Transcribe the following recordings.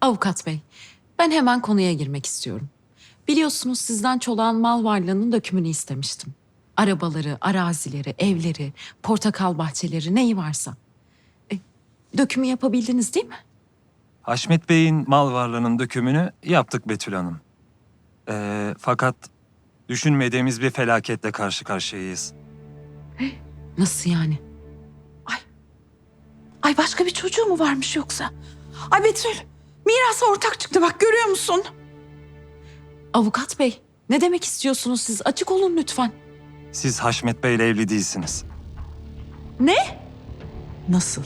Avukat bey, ben hemen konuya girmek istiyorum. Biliyorsunuz sizden çolağın mal varlığının dökümünü istemiştim. Arabaları, arazileri, evleri, portakal bahçeleri neyi varsa. E, dökümü yapabildiniz değil mi? Haşmet Bey'in mal varlığının dökümünü yaptık Betül Hanım. Ee, fakat düşünmediğimiz bir felaketle karşı karşıyayız. Nasıl yani? Ay başka bir çocuğu mu varmış yoksa? Ay Betül mirasa ortak çıktı bak görüyor musun? Avukat bey, ne demek istiyorsunuz siz? Açık olun lütfen. Siz Haşmet Bey'le evli değilsiniz. Ne? Nasıl?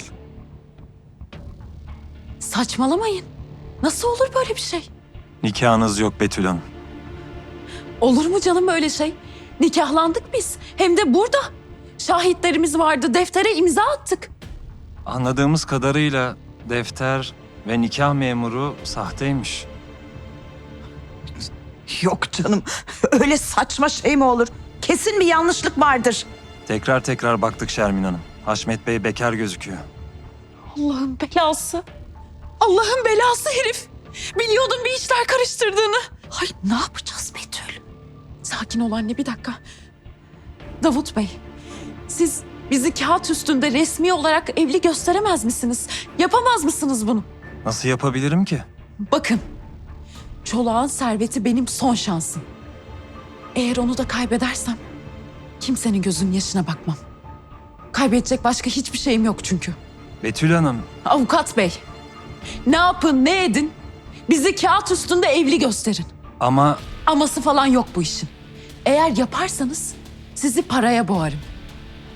Saçmalamayın. Nasıl olur böyle bir şey? Nikahınız yok Betül Hanım. Olur mu canım öyle şey? Nikahlandık biz. Hem de burada. Şahitlerimiz vardı. Deftere imza attık. Anladığımız kadarıyla defter ve nikah memuru sahteymiş. Yok canım öyle saçma şey mi olur? Kesin bir yanlışlık vardır. Tekrar tekrar baktık Şermin Hanım. Haşmet Bey bekar gözüküyor. Allah'ın belası. Allah'ın belası herif. Biliyordum bir işler karıştırdığını. Ay ne yapacağız Betül? Sakin ol anne bir dakika. Davut Bey, siz bizi kağıt üstünde resmi olarak evli gösteremez misiniz? Yapamaz mısınız bunu? Nasıl yapabilirim ki? Bakın, çolağın serveti benim son şansım. Eğer onu da kaybedersem kimsenin gözünün yaşına bakmam. Kaybedecek başka hiçbir şeyim yok çünkü. Betül Hanım, Avukat bey, ne yapın ne edin bizi kağıt üstünde evli gösterin. ama Aması falan yok bu işin. Eğer yaparsanız sizi paraya boğarım.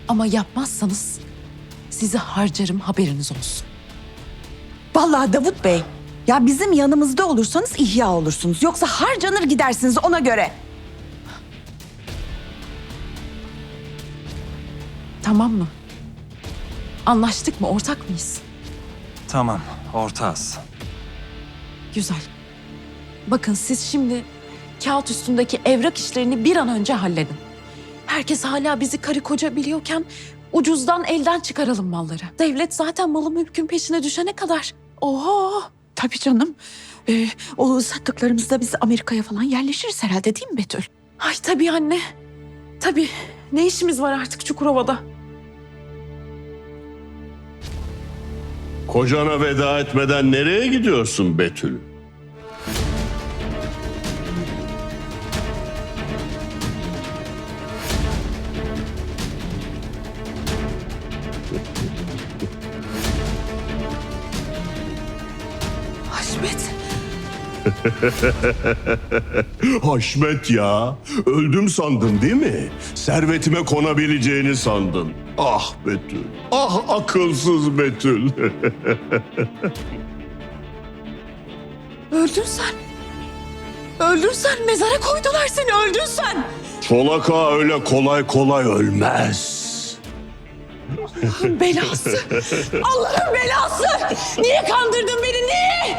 Ama yapmazsanız sizi harcarım haberiniz olsun. Vallahi Davut Bey ya bizim yanımızda olursanız ihya olursunuz. Yoksa harcanır gidersiniz ona göre. Tamam mı? Anlaştık mı? Ortak mıyız? tamam ortağız. Güzel. Bakın siz şimdi kağıt üstündeki evrak işlerini bir an önce halledin. Herkes hala bizi karı koca biliyorken ucuzdan elden çıkaralım malları. Devlet zaten malı mülkün peşine düşene kadar. Oho! Tabii canım. Ee, o sattıklarımızda biz Amerika'ya falan yerleşiriz herhalde değil mi Betül? Ay tabii anne. Tabii. Ne işimiz var artık Çukurova'da? Kocana veda etmeden nereye gidiyorsun Betül? Haşmet ya. Öldüm sandın değil mi? Servetime konabileceğini sandın. Ah Betül. Ah akılsız Betül. Öldün sen. Öldün sen. Mezara koydular seni. Öldün sen. Çolak ağa öyle kolay kolay ölmez. Allah'ın belası. Allah'ın belası. Niye kandırdın beni? Niye?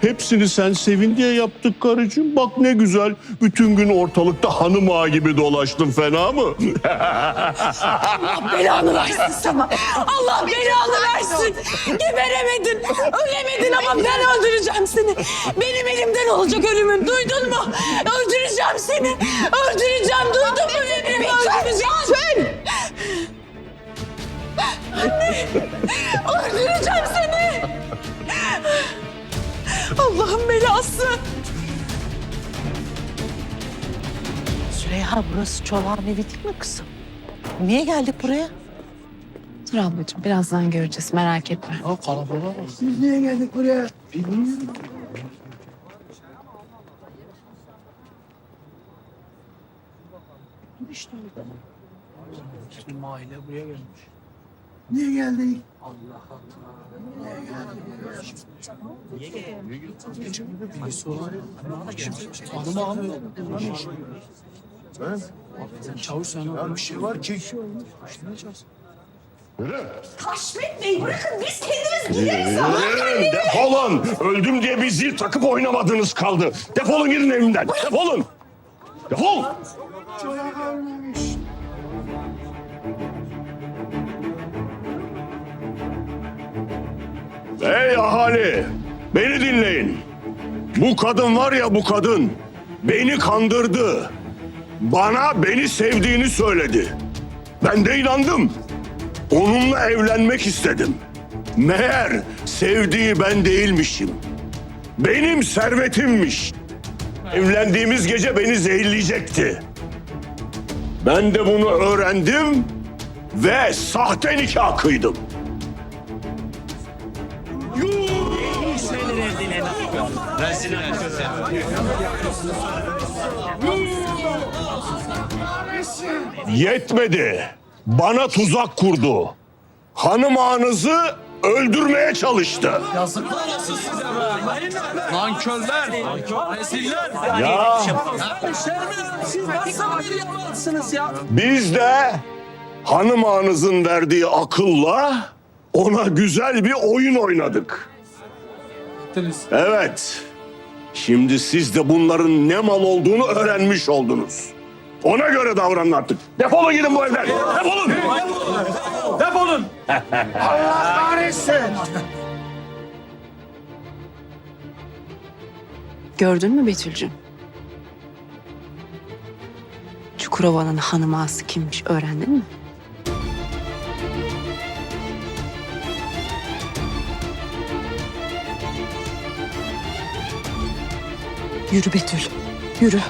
Hepsini sen sevin diye yaptık karıcığım. Bak ne güzel. Bütün gün ortalıkta hanım ağa gibi dolaştın fena mı? Belanı versin sana. Allah belanı versin. Geberemedin. Ölemedin ama ben öldüreceğim seni. Benim elimden olacak ölümün. Duydun mu? Öldüreceğim seni. Öldüreceğim. Duydun mu? Benim öldüreceğim. Anne. Öldüreceğim seni. Allah'ın belası. Süreyya burası çolağın evi değil mi kızım? Niye geldik buraya? Dur ablacığım birazdan göreceğiz merak etme. Haşmet Bey bırakın biz kendimiz gideriz. Yürüyün, defolun. Öldüm diye bir zil takıp oynamadınız kaldı. Defolun gidin evimden. Defolun. Defol. Ey ahali! Beni dinleyin. Bu kadın var ya bu kadın beni kandırdı. Bana beni sevdiğini söyledi. Ben de inandım. Onunla evlenmek istedim. Meğer sevdiği ben değilmişim. Benim servetimmiş. Evlendiğimiz gece beni zehirleyecekti. Ben de bunu öğrendim ve sahte nikah kıydım. Yetmedi. Bana tuzak kurdu. Hanım ağanızı öldürmeye çalıştı. Nankörler, reziller. Ya Siz nasıl bir yalansınız ya? biz de hanım ağanızın verdiği akılla ona güzel bir oyun oynadık. Evet. Şimdi siz de bunların ne mal olduğunu öğrenmiş oldunuz. Ona göre davranın artık. Defolun gidin bu evden. Defolun. Defolun. Gördün mü Betül'cüğüm? Çukurova'nın hanım ağası kimmiş öğrendin mi? Yürü Betül, yürü.